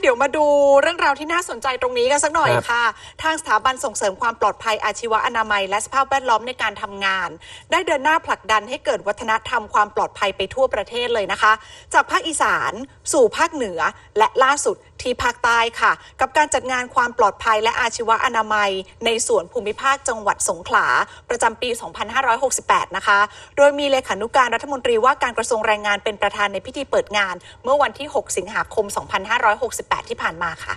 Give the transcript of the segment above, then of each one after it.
เดี๋ยวมาดูเรื่องราวที่น่าสนใจตรงนี้กันสักหน่อยครับค่ะ ทางสถาบันส่งเสริมความปลอดภัยอาชีวะอนามัย และสภาพแวดล้อมในการทำงาน ได้เดินหน้าผลักดันให้เกิดวัฒนธรรมความปลอดภัยไปทั่วประเทศเลยนะคะ จากภาคอีสานสู่ภาคเหนือและล่าสุด ที่ภาคใต้ค่ะ กับการจัดงานความปลอดภัยและอาชีวะอนามัย ในส่วนภูมิภาคจังหวัดสงขลา ประจำปี 2568 นะคะ โดยมีเลขานุการรัฐมนตรีว่าการกระทรวงแรงงานเป็นประธานในพิธีเปิดงาน เมื่อวันที่ 6 สิงหาคม 2568 ที่ผ่านมาค่ะ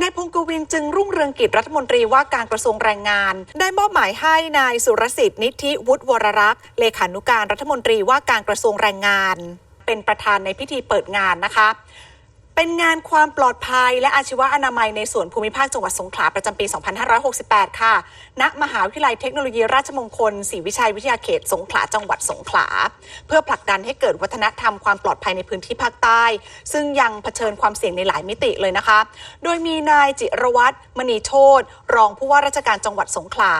นายพงศ์กวินจึงรุ่งเรืองกิจรัฐมนตรีว่าการกระทรวงแรงงาน ได้มอบหมายให้นายสุรสิทธิ์นิธิวุฒิวรรักษ์ เลขานุการรัฐมนตรีว่าการกระทรวงแรงงาน เป็นประธานในพิธีเปิดงานนะคะ เป็นงานความปลอดภัย และอาชีวะอนามัยในส่วนภูมิภาคจังหวัดสงขลาประจำปี 2568 ค่ะ ณ มหาวิทยาลัยเทคโนโลยีราชมงคลศรีวิชัยวิทยาเขตสงขลาจังหวัดสงขลา เพื่อผลักดันให้เกิดวัฒนธรรมความปลอดภัยในพื้นที่ภาคใต้ ซึ่งยังเผชิญความเสี่ยงในหลายมิติเลยนะคะ โดยมีนายจิรวัตรมณีโชตรองผู้ว่าราชการจังหวัดสงขลา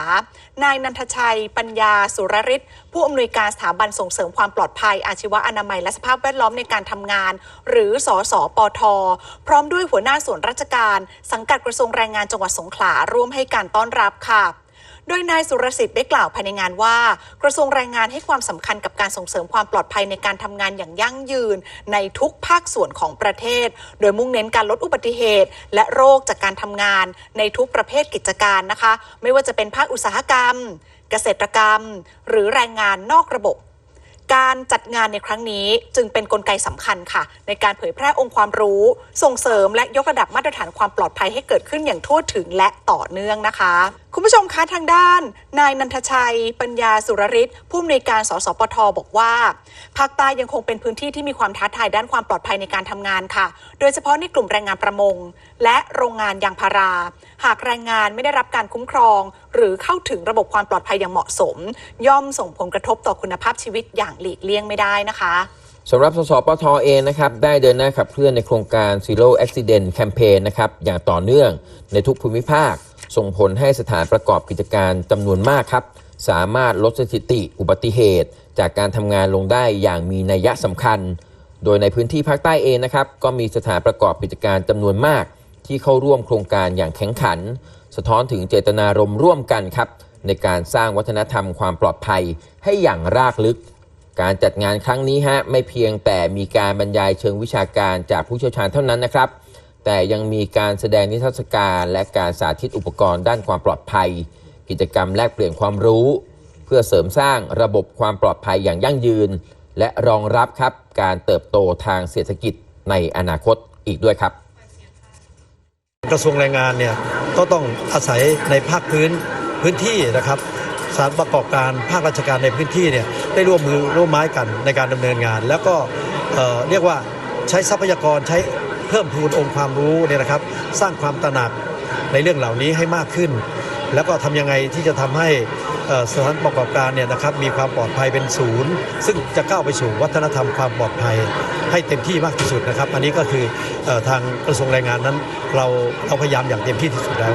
นายนันทชัย ปัญญาสุรริศผู้อำนวยการสถาบันส่งเสริมความปลอดภัย อาชีวะอนามัยและสภาพแวดล้อมในการทำงาน หรือสสปทพร้อมด้วยหัวหน้าส่วนราชการ สังกัดกระทรวงแรงงานจังหวัดสงขลาร่วมให้การต้อนรับค่ะโดยนายสุรสิทธิ์ได้กล่าวภายในงานว่า กระทรวงแรงงานให้ความสำคัญกับการส่งเสริมความปลอดภัยในการทำงานอย่างยั่งยืน ในทุกภาคส่วนของประเทศ โดยมุ่งเน้นการลดอุบัติเหตุ และโรคจากการทำงาน ในทุกประเภทกิจการนะคะ ไม่ว่าจะเป็นภาคอุตสาหกรรม เกษตรกรรม หรือแรงงานนอกระบบ การจัดงานในครั้งนี้จึงเป็นนกลไกสำคัญค่ะ ในการเผยแพร่องค์ความรู้ ส่งเสริมและยกระดับมาตรฐานความปลอดภัยให้เกิดขึ้นอย่างทั่วถึงและต่อเนื่องนะคะ คุณผู้ชมคะทางด้าน นายนันทชัย ปัญญาสุรริศผู้อำนวยการสสปทบอกว่าภาคใต้ยังคงเป็นพื้นที่ที่มีความท้าทายด้านความปลอดภัยในการทำงานค่ะ โดยเฉพาะในกลุ่มแรงงานประมง และโรงงานยางพารา หากแรงงานไม่ได้รับการคุ้มครอง หรือเข้าถึงระบบความปลอดภัยอย่างเหมาะสม ย่อมส่งผลกระทบต่อคุณภาพชีวิตอย่างหลีกเลี่ยงไม่ได้นะคะสำหรับสสปทเองนะครับ ได้เดินหน้าขับเคลื่อนในโครงการ Zero Accident Campaign นะครับอย่างต่อเนื่องในทุกภูมิภาค ส่งผลให้สถานประกอบกิจการจำนวนมากครับ สามารถลดสถิติอุบัติเหตุ จากการทำงานลงได้อย่างมีนัยยะสำคัญ โดยในพื้นที่ภาคใต้เองนะครับ ก็มีสถานประกอบกิจการจำนวนมาก ที่เข้าร่วมโครงการอย่างแข็งขัน สะท้อนถึงเจตนารมณ์ร่วมกันครับ ในการสร้างวัฒนธรรมความปลอดภัยให้อย่างรากลึกการจัดงานครั้งนี้ฮะไม่เพียงแต่มีการบรรยายเชิงวิชาการจากผู้เชี่ยวชาญเท่านั้นนะครับ แต่ยังมีการแสดงนิทรรศการและการสาธิตอุปกรณ์ด้านความปลอดภัย กิจกรรมแลกเปลี่ยนความรู้ เพื่อเสริมสร้างระบบความปลอดภัยอย่างยั่งยืน และรองรับครับการเติบโตทางเศรษฐกิจในอนาคตอีกด้วยครับ กระทรวงแรงงานเนี่ยก็ต้องอาศัยในภาคพื้นพื้นที่นะครับสารประกอบการภาคราชการในพื้นที่เนี่ยได้ร่วมมือร่วมไม้กันในการดำเนินงาน แล้วก็เออเรียกว่าใช้ทรัพยากรใช้ เพิ่มพูนองค์ความรู้เนี่ยนะครับ สร้างความตระหนักในเรื่องเหล่านี้ให้มากขึ้น แล้วก็ทำยังไงที่จะทำให้สถานประกอบการเนี่ยนะครับมีความปลอดภัยเป็นศูนย์ ซึ่งจะก้าวไปสู่วัฒนธรรมความปลอดภัยให้เต็มที่มากที่สุดนะครับ อันนี้ก็คืออทางกระทรวงแรงงานนั้น เราเราพยายามอย่างเต็มที่ที่สุดแล้ว